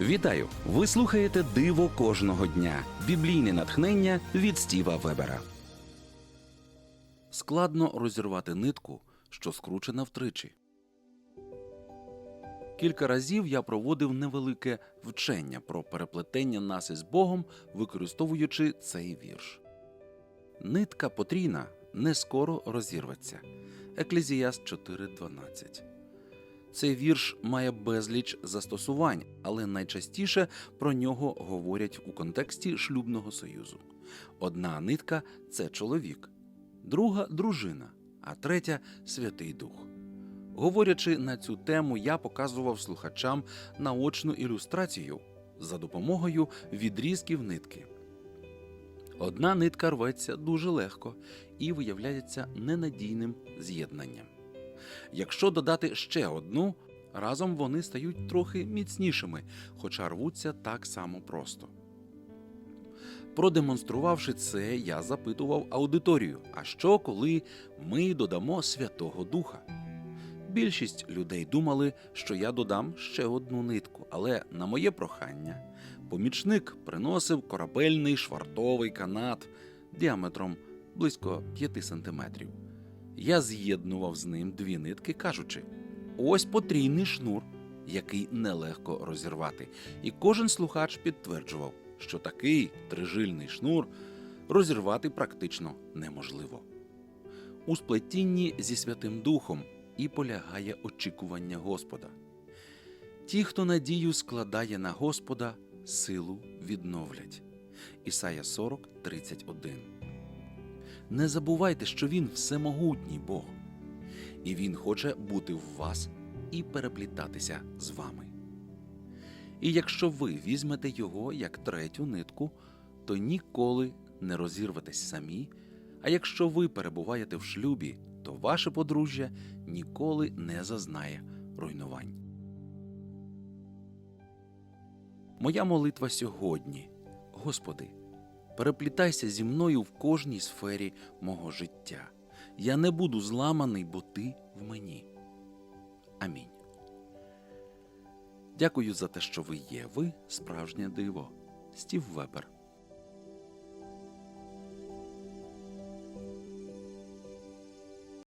Вітаю! Ви слухаєте Диво кожного дня. Біблійне натхнення від Стіва Вебера. Складно розірвати нитку, що скручена втричі. Кілька разів я проводив невелике вчення про переплетення нас із Богом, використовуючи цей вірш. Нитка потрійна не скоро розірветься. Еклезіаст 4.12. Цей вірш має безліч застосувань, але найчастіше про нього говорять у контексті шлюбного союзу. Одна нитка це чоловік, друга дружина, а третя Святий Дух. Говорячи на цю тему, я показував слухачам наочну ілюстрацію за допомогою відрізків нитки. Одна нитка рветься дуже легко і виявляється ненадійним з'єднанням. Якщо додати ще одну, разом вони стають трохи міцнішими, хоча рвуться так само просто. Продемонструвавши це, я запитував аудиторію: а що, коли ми додамо Святого Духа? Більшість людей думали, що я додам ще одну нитку, але на моє прохання помічник приносив корабельний швартовий канат діаметром близько 5 сантиметрів. Я з'єднував з ним дві нитки, кажучи: ось потрійний шнур, який нелегко розірвати. І кожен слухач підтверджував, що такий трижильний шнур розірвати практично неможливо. У сплетінні зі Святим Духом і полягає очікування Господа. Ті, хто надію складає на Господа, силу відновлять. Ісая 40, 31. Не забувайте, що Він всемогутній Бог, і Він хоче бути в вас і переплітатися з вами. І якщо ви візьмете його як третю нитку, то ніколи не розірветесь самі. А якщо ви перебуваєте в шлюбі, то ваше подружжя ніколи не зазнає руйнувань. Моя молитва сьогодні, Господи, переплітайся зі мною в кожній сфері мого життя. Я не буду зламаний, бо ти в мені. Амінь. Дякую за те, що ви є. Ви справжнє диво. Стів Вебер.